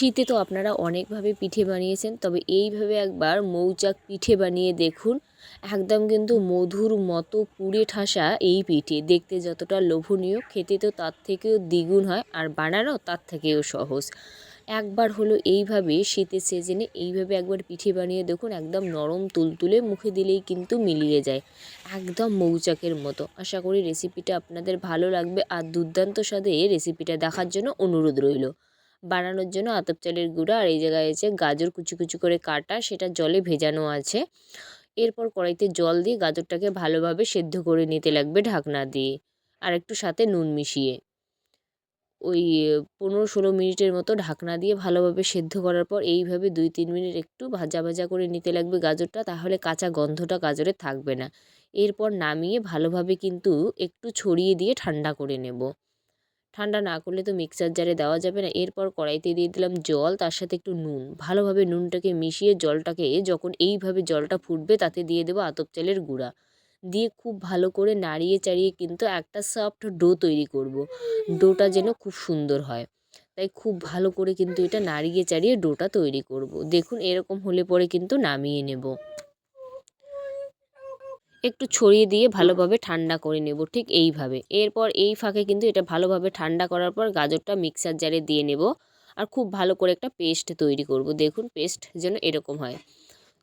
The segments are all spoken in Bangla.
শীতে তো আপনারা অনেকভাবে পিঠে বানিয়েছেন, তবে এইভাবে একবার মৌচাক পিঠে বানিয়ে দেখুন। একদম কিন্তু মধুর মতো পুড়ে ঠাসা এই পিঠে, দেখতে যতটা লোভনীয়, খেতে তো তার থেকেও দ্বিগুণ হয়, আর বানানো তার থেকেও সহজ। একবার হলো এইভাবে শীতের সিজনে এইভাবে একবার পিঠে বানিয়ে দেখুন, একদম নরম তুলতুলে মুখে দিলেই কিন্তু মিলিয়ে যায়, একদম মৌচাকের মতো। আশা করি রেসিপিটা আপনাদের ভালো লাগবে, আর দুর্দান্ত স্বাদে রেসিপিটা দেখার জন্য অনুরোধ রইল। বানানোর জন্য আতপ চালের গুঁড়া আর এই জায়গায় আছে গাজর কুচি কুচি করে কাটা, সেটা জলে ভেজানো আছে। এরপর কড়াইতে জল দিয়ে গাজরটাকে ভালোভাবে সেদ্ধ করে নিতে লাগবে ঢাকনা দিয়ে আর একটু সাথে নুন মিশিয়ে। ওই পনেরো ষোলো মিনিটের মতো ঢাকনা দিয়ে ভালোভাবে সেদ্ধ করার পর এইভাবে দুই তিন মিনিট একটু ভাজা ভাজা করে নিতে লাগবে গাজরটা, তাহলে কাঁচা গন্ধটা গাজরে থাকবে না। এরপর নামিয়ে ভালোভাবে কিন্তু একটু ছড়িয়ে দিয়ে ঠান্ডা করে নেব। ঠান্ডা না করলে তো মিক্সার জারে দেওয়া যাবে না। এরপর কড়াইতে দিয়ে দিলাম জল, তার সাথে একটু নুন। ভালোভাবে নুনটাকে মিশিয়ে জলটাকে যখন এইভাবে জলটা ফুটবে তাতে দিয়ে দেবো আতপ চালের গুঁড়া। দিয়ে খুব ভালো করে নাড়িয়ে চাড়িয়ে কিন্তু একটা সফট ডো তৈরি করব। ডোটা যেন খুব সুন্দর হয়। তাই খুব ভালো করে কিন্তু এটা নাড়িয়ে চাড়িয়ে ডোটা তৈরি করব। দেখুন এরকম হলে পরে কিন্তু নামিয়ে নেব। একটু ছড়িয়ে দিয়ে ভালোভাবে ঠান্ডা করে নেব ঠিক এইভাবে। এরপর এই ফাঁকে কিন্তু এটা ভালোভাবে ঠান্ডা করার পর গাজরটা মিক্সার জারে দিয়ে নেব আর খুব ভালো করে একটা পেস্ট তৈরি করব। দেখুন পেস্ট যেন এরকম হয়।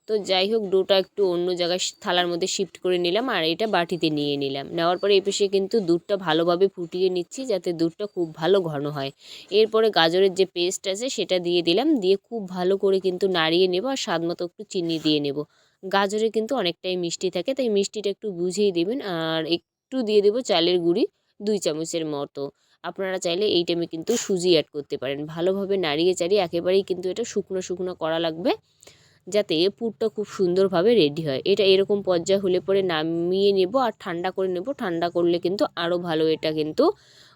তো যাই হোক ডোটা একটু অন্য জায়গায় থালার মধ্যে শিফট করে নিলাম আর এটা বাটিতে নিয়ে নিলাম। নেওয়ার পরে এই পেশে কিন্তু দুধটা ভালোভাবে ফুটিয়ে নিচ্ছি যাতে দুধটা খুব ভালো ঘন হয়। এরপরে গাজরের যে পেস্ট আছে সেটা দিয়ে দিলাম দিয়ে খুব ভালো করে কিন্তু নাড়িয়ে নেব আর স্বাদ মতো একটু চিনি দিয়ে নেব। গাজরে কিন্তু অনেকটাই মিষ্টি থাকে, তাই মিষ্টিটা একটু বুঝিয়ে দেবেন আর একটু দিয়ে দেবো চালের গুঁড়ি দুই চামচের মতো। আপনারা চাইলে এই টাইমে কিন্তু সুজি অ্যাড করতে পারেন। ভালোভাবে নাড়িয়ে চাড়িয়ে একেবারেই কিন্তু এটা শুকনো শুকনো করা লাগবে, যাতে পুরটা খুব সুন্দরভাবে রেডি হয়। এটা এরকম পর্যায়ে হলে পরে নামিয়ে নেব আর ঠান্ডা করে নেব। ঠান্ডা করলে কিন্তু আরও ভালো এটা কিন্তু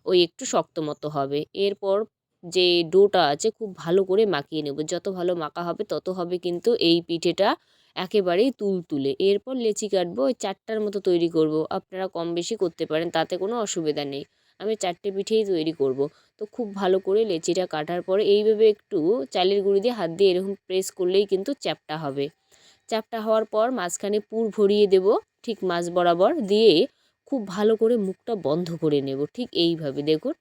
ওই একটু শক্ত মতো হবে। এরপর যে ডোটা আছে খুব ভালো করে মাখিয়ে নেব। যত ভালো মাখা হবে তত হবে কিন্তু এই পিঠেটা একেবারেই তুলতুলে। এরপর লেচি কাটবো, ওই চারটার মতো তৈরি করব। আপনারা কম বেশি করতে পারেন, তাতে কোনো অসুবিধা নেই। আমি চারটে পিঠেই তৈরি করব। তো খুব ভালো করে লেচিটা কাটার পরে এইভাবে একটু চালের গুঁড়ি দিয়ে হাত দিয়ে এরকম প্রেস করলেই কিন্তু চ্যাপটা হবে। চ্যাপটা হওয়ার পর মাঝখানে পুর ভরিয়ে দেব, ঠিক মাছ বরাবর দিয়ে খুব ভালো করে মুখটা বন্ধ করে নেব, ঠিক এইভাবে। দেখুন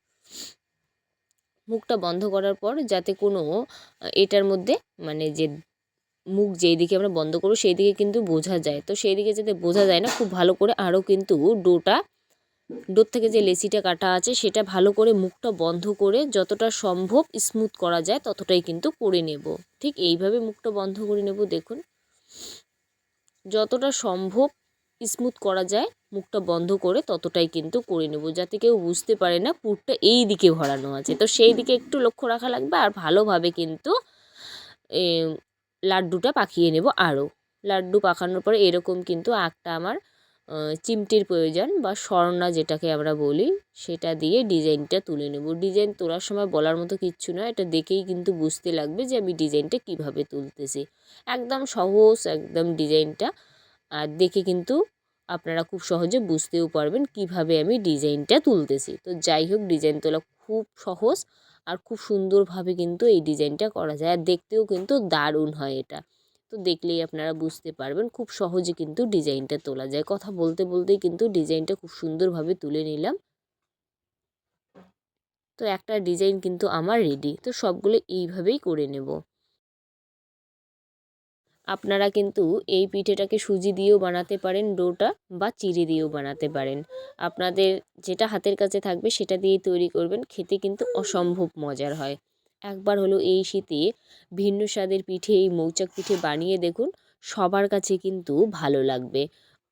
মুখটা বন্ধ করার পর যাতে কোনো, এটার মধ্যে মানে যে মুখ যেই দিকে আমরা বন্ধ করব সেই দিকে কিন্তু বোঝা যায়। তো সেই দিকে যাতে বোঝা যায় না, খুব ভালো করে আরও কিন্তু ডোটা, ডোর থেকে যে লেসিটা কাটা আছে সেটা ভালো করে মুখটা বন্ধ করে যতটা সম্ভব স্মুথ করা যায় ততটাই কিন্তু করে নেব। ঠিক এইভাবে মুখটা বন্ধ করে নেব দেখুন। যতটা সম্ভব স্মুথ করা যায় মুখটা বন্ধ করে ততটাই কিন্তু করে নেব, যাতে কেউ বুঝতে পারে না পুরটা এই দিকে ভরানো আছে। তো সেই দিকে একটু লক্ষ্য রাখা লাগবে আর ভালোভাবে কিন্তু লাড্ডুটা পাকিয়ে নেব আরও। লাড্ডু পাকানোর পরে এরকম কিন্তু আঁকটা আমার চিমটির প্রয়োজন বা স্বর্ণা যেটাকে আমরা বলি, সেটা দিয়ে ডিজাইনটা তুলে নেব। ডিজাইন তোলার সময় বলার মতো কিচ্ছু নয়, এটা দেখেই কিন্তু বুঝতে লাগবে যে আমি ডিজাইনটা কীভাবে তুলতেছি। একদম সহজ, একদম ডিজাইনটা, আর দেখে কিন্তু আপনারা খুব সহজে বুঝতেও পারবেন কীভাবে আমি ডিজাইনটা তুলতেছি। তো যাই হোক, ডিজাইন তোলা খুব সহজ আর খুব সুন্দরভাবে কিন্তু এই ডিজাইনটা করা যায়। আর দেখতেও কিন্তু দারুণ হয় এটা। তো দেখলেই আপনারা বুঝতে পারবেন খুব সহজে কিন্তু ডিজাইনটা তোলা যায়। কথা বলতে বলতেই কিন্তু ডিজাইনটা খুব সুন্দরভাবে তুলে নিলাম। তো একটা ডিজাইন কিন্তু আমার রেডি। তো সবগুলো এইভাবেই করে নেব। আপনারা কিন্তু এই পিঠেটাকে সুজি দিয়েও বানাতে পারেন, ডোটা বা চিড়ে দিয়েও বানাতে পারেন। আপনাদের যেটা হাতের কাছে থাকবে সেটা দিয়েই তৈরি করবেন, খেতে কিন্তু অসম্ভব মজার হয়। একবার হলো এই শীতে ভিন্ন স্বাদের পিঠে, এই মৌচাক পিঠে বানিয়ে দেখুন, সবার কাছে কিন্তু ভালো লাগবে।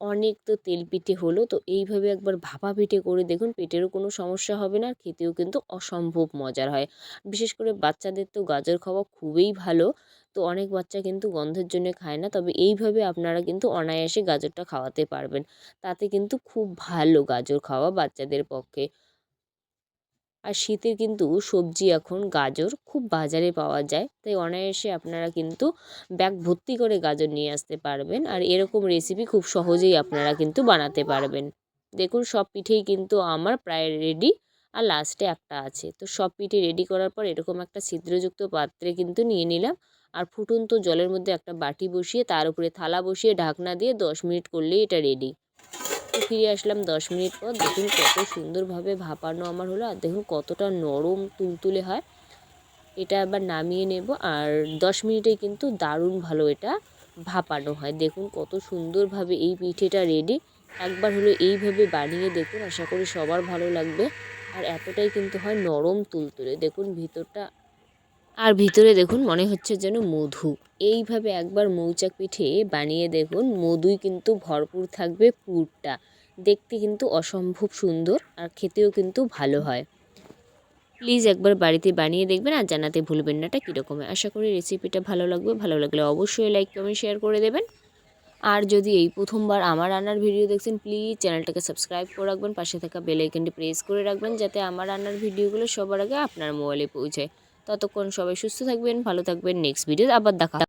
অনেক তো তেল পিঠে হলো, তো এইভাবে একবার ভাপা পিঠে করে দেখুন, পেটেরও কোনো সমস্যা হবে না খেতেও কিন্তু অসম্ভব মজার হয়। বিশেষ করে বাচ্চাদের তো গাজর খাওয়া খুবই ভালো তো অনেক বাচ্চা কিন্তু গন্ধের জন্য খায় না। তবে এইভাবে আপনারা কিন্তু অনায়াসে গাজরটা খাওয়াতে পারবেন। তাতে কিন্তু খুব ভালো গাজর খাওয়া বাচ্চাদের পক্ষে। আর শীতের কিন্তু সবজি এখন গাজর খুব বাজারে পাওয়া যায়। তাই অনায়াসে আপনারা কিন্তু ব্যাগ ভর্তি করে গাজর নিয়ে আসতে পারবেন। আর এরকম রেসিপি খুব সহজেই আপনারা কিন্তু বানাতে পারবেন। দেখুন সব পিঠেই কিন্তু আমার প্রায় রেডি আর লাস্টে একটা আছে। তো সব পিঠে রেডি করার পর এরকম একটা ছিদ্রযুক্ত পাত্রে কিন্তু নিয়ে নিলাম। আর ফুটন্ত জলের মধ্যে একটা বাটি বসিয়ে তার উপরে থালা বসিয়ে ঢাকনা দিয়ে দশ মিনিট করলেই এটা রেডি তো ফিরে আসলাম দশ মিনিট পর। দেখুন কত সুন্দরভাবে ভাপানো আমার হলো। আর দেখুন কতটা নরম, তুলতুলে হয়। এটা আবার নামিয়ে নেব। আর দশ মিনিটে কিন্তু দারুণ ভালো এটা ভাপানো হয়। দেখুন কত সুন্দরভাবে এই পিঠেটা রেডি একবার হলো এইভাবে বানিয়ে দেখুন। আশা করি সবার ভালো লাগবে। আর এতটাই কিন্তু হয় নরম তুলতুলে। দেখুন ভিতরটা, আর ভিতরে দেখুন মনে হচ্ছে যেন মধু। এইভাবে একবার মৌচাক পিঠে বানিয়ে দেখুন, মধুই কিন্তু ভরপুর থাকবে পুরটা। দেখতে কিন্তু অসম্ভব সুন্দর আর খেতেও কিন্তু ভালো হয়। প্লিজ একবার বাড়িতে বানিয়ে দেখবেন আর জানাতে ভুলবেন না এটা কীরকম। আশা করি রেসিপিটা ভালো লাগবে। ভালো লাগলে অবশ্যই লাইক কমেন্ট শেয়ার করে দেবেন। আর যদি এই প্রথমবার আমার রান্নার ভিডিও দেখছেন প্লিজ চ্যানেলটাকে সাবস্ক্রাইব করে রাখবেন, পাশে থাকা বেল আইকনটি প্রেস করে রাখবেন, যাতে আমার রান্নার ভিডিওগুলো সবার আগে আপনার মোবাইলে পৌঁছায়। ততক্ষণ সবাই সুস্থ থাকবেন, ভালো থাকবেন নেক্সট ভিডিও আবার দেখা